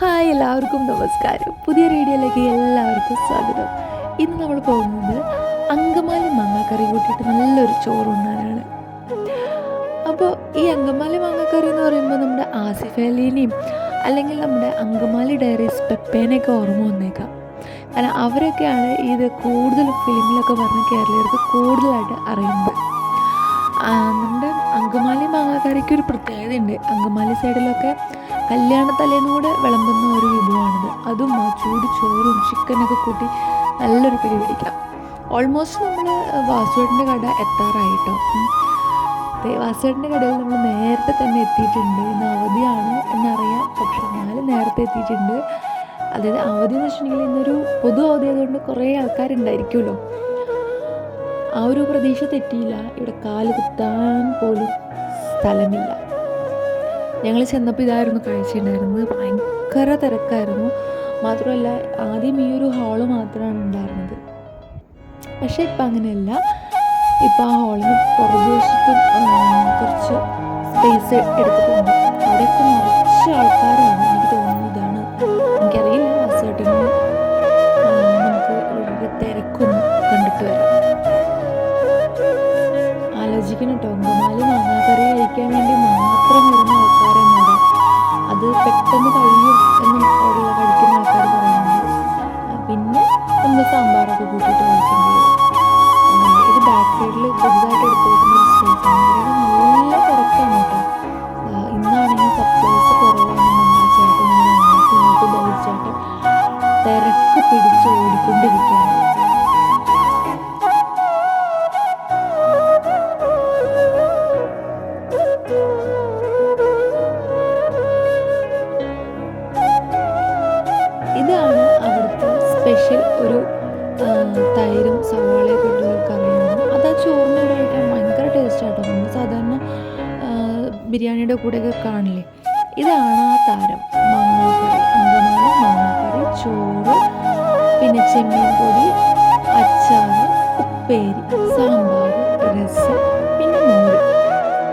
Hi എല്ലാവർക്കും നമസ്കാരം. പുതിയ റേഡിയോയിലേക്ക് എല്ലാവർക്കും സ്വാഗതം. ഇന്ന് നമ്മൾ പോകുന്നത് അങ്കമാലി മാങ്ങാക്കറി കൂട്ടിയിട്ട് നല്ലൊരു ചോറുണ്ണാനാണ് അപ്പോൾ ഈ അങ്കമാലി മാങ്ങാക്കറി എന്ന് പറയുമ്പോൾ നമ്മുടെ ആസിഫ് അലീനെയും അല്ലെങ്കിൽ നമ്മുടെ അങ്കമാലി ഡയറീസ് പെപ്പേനെയൊക്കെ ഓർമ്മ വന്നേക്കാം. കാരണം അവരൊക്കെയാണ് ഇത് കൂടുതൽ ഫിലിമിലൊക്കെ പറഞ്ഞ് കേരളീയർക്ക് കൂടുതലായിട്ട് അറിയുന്നത്. നമ്മുടെ അങ്കമാലി മാങ്ങാക്കറിക്ക് ഒരു പ്രത്യേകതയുണ്ട്. അങ്കമാലി സൈഡിലൊക്കെ കല്യാണ കൂടെ വിളമ്പുന്ന ഒരു വിഭവമാണിത്. അതും ആ ചൂട് ചോറും ചിക്കനൊക്കെ കൂട്ടി നല്ലൊരു പിടി പിടിക്കാം. ഓൾമോസ്റ്റ് നമ്മൾ വാസുവേട്ടന്റെ കട എത്താറായിട്ടോ വാസുവേട്ടന്റെ കടയിൽ നമ്മൾ നേരത്തെ തന്നെ എത്തിയിട്ടുണ്ട്. ഇന്ന് അവധിയാണ് എന്നറിയാം. പക്ഷെ ഞാൻ നേരത്തെ എത്തിയിട്ടുണ്ട്. അതായത് അവധി എന്ന് വെച്ചിട്ടുണ്ടെങ്കിൽ ഇന്നൊരു പൊതു അവധി ആയതുകൊണ്ട് കുറേ ആൾക്കാരുണ്ടായിരിക്കുമല്ലോ. ആ ഒരു പ്രതീക്ഷ തെറ്റിയില്ല. ഇവിടെ കാൽ കുത്താൻ പോലും സ്ഥലമില്ല. ഞങ്ങൾ ചെന്നപ്പോൾ ഇതായിരുന്നു കാഴ്ചയുണ്ടായിരുന്നത്. ഭയങ്കര തിരക്കായിരുന്നു. മാത്രമല്ല ആദ്യം ഈ ഒരു ഹാൾ മാത്രമാണ് ഉണ്ടായിരുന്നത്. പക്ഷേ ഇപ്പം അങ്ങനെയല്ല. ഇപ്പം ആ ഹാളിന് പുറകുവശത്തും കുറച്ച് സ്പേസ് എടുത്തിട്ടുണ്ട് അവിടെയൊക്കെ നിറച്ച ആൾക്കാരാണ്. എനിക്ക് തോന്നുന്നത് ഇതാണ്. എനിക്കറിയില്ല. ബസ്സേട്ടന് നമുക്ക് ഒരു തിരക്കൊന്ന് കണ്ടിട്ട് വരാം. ആലോചിക്കണം കേട്ടോ. അങ്കമാലി മാങ്ങാക്കറി കഴിക്കാൻ വേണ്ടി മാത്രം വരുന്ന പെട്ടെന്ന് കഴിയും എന്നും അവിടെയുള്ള കഴിക്കുന്ന ആൾക്കാർ പറയുന്നുണ്ട്. പിന്നെ നമ്മൾ സാമ്പാറൊക്കെ കൂട്ടിയിട്ട് കഴിക്കേണ്ടി ഇതാണ് അവിടുത്തെ സ്പെഷ്യൽ ഒരു തൈരും സവാളയൊക്കെ ഇട്ടുള്ള കറിയാണ്. അത് ആ ചോറിന്റെ കൂടെ കഴിക്കാൻ ഭയങ്കര ടേസ്റ്റ് ആട്ടോ. നമ്മൾ സാധാരണ ബിരിയാണിയുടെ കൂടെയൊക്കെ കാണില്ലേ? ഇതാണ് ആ താരം. പിന്നെ ചെമ്മീൻ പൊടി അച്ചാർ ഉപ്പേരി സാമ്പാർ രസം പിന്നെ മോര്.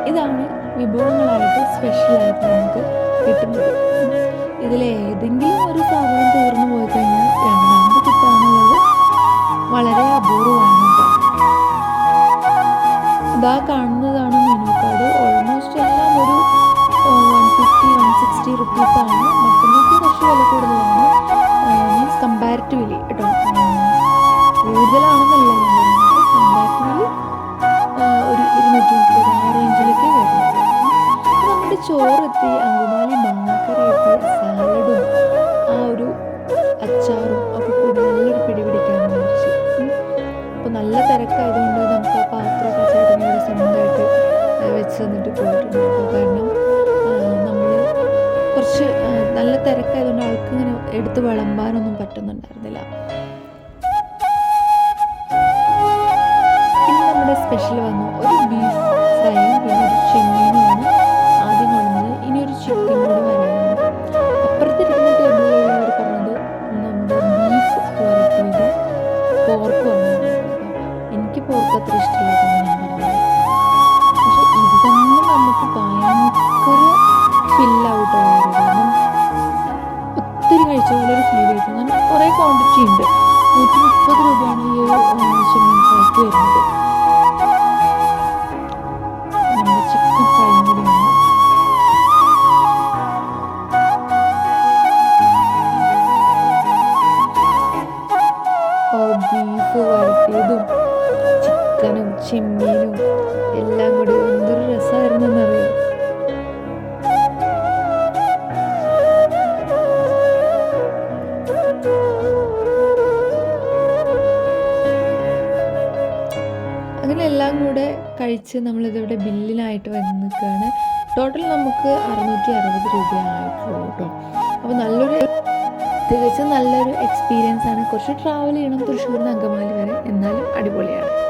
ഇതാണ് വിഭവങ്ങളായിട്ട് സ്പെഷ്യലായിട്ട് നമുക്ക് കിട്ടുന്നത്. ഇതിലേതെങ്കിലും ഒരു സാധനം തീർന്നു പോയി കഴിഞ്ഞാൽ രണ്ടാമത് കിട്ടാനുള്ളത് വളരെ അപൂർവമാണ്. അതാ കാണുന്നതാണ് മെനു കാർഡ് ഓൾമോസ്റ്റ് എല്ലാം ഒരു വൺ ഫിഫ്റ്റി വൺ സിക്സ്റ്റി റുപ്പീസാണ് മട്ടനൊക്കെ കുറച്ച് വില കൂടുതലാണ്. മീൻസ് കമ്പാരിറ്റീവ്ലി കേട്ടോ. കൂടുതലാണെന്നല്ല കമ്പാരിറ്റീവ്ലി ഒരു ഇരുന്നൂറ്റി മുപ്പത് ആ റേഞ്ചിലൊക്കെ വരുന്നത്. നമ്മുടെ ചോറെത്തി നല്ല ആയതുകൊണ്ട് അവൾക്ക് ഇങ്ങനെ എടുത്ത് വിളമ്പാനൊന്നും പറ്റുന്നുണ്ടായിരുന്നില്ല. പിന്നെ നമ്മുടെ സ്പെഷ്യൽ വന്നു. ഒരു ഒരു ഫീൽ കിട്ടും കാരണം കുറേ ക്വാണ്ടിറ്റി ഉണ്ട്. നൂറ്റി മുപ്പത് രൂപയാണ് ഈ ഒരു ചെമ്മീൻ ഫ്രൈക്ക് വരുന്നത്. നമ്മുടെ ചിക്കൻ ഫ്രൈയും കൂടി വന്നു ബീഫ് വരട്ടിയതും ചിക്കനും ചെമ്മീനും എല്ലാം കൂടി അങ്ങനെ എല്ലാം കൂടെ കഴിച്ച് നമ്മളിതിവിടെ ബില്ലിനായിട്ട് വന്ന് നിൽക്കുകയാണ്. ടോട്ടൽ നമുക്ക് അറുന്നൂറ്റി അറുപത് രൂപയായിട്ടുള്ളൂ കേട്ടോ. അപ്പോൾ നല്ലൊരു തികച്ചും നല്ലൊരു എക്സ്പീരിയൻസ് ആണ്. കുറച്ച് ട്രാവൽ ചെയ്യണം തൃശ്ശൂരിൽ നിന്ന് അങ്കമാലി വരെ. എന്നാലും അടിപൊളിയാണ്.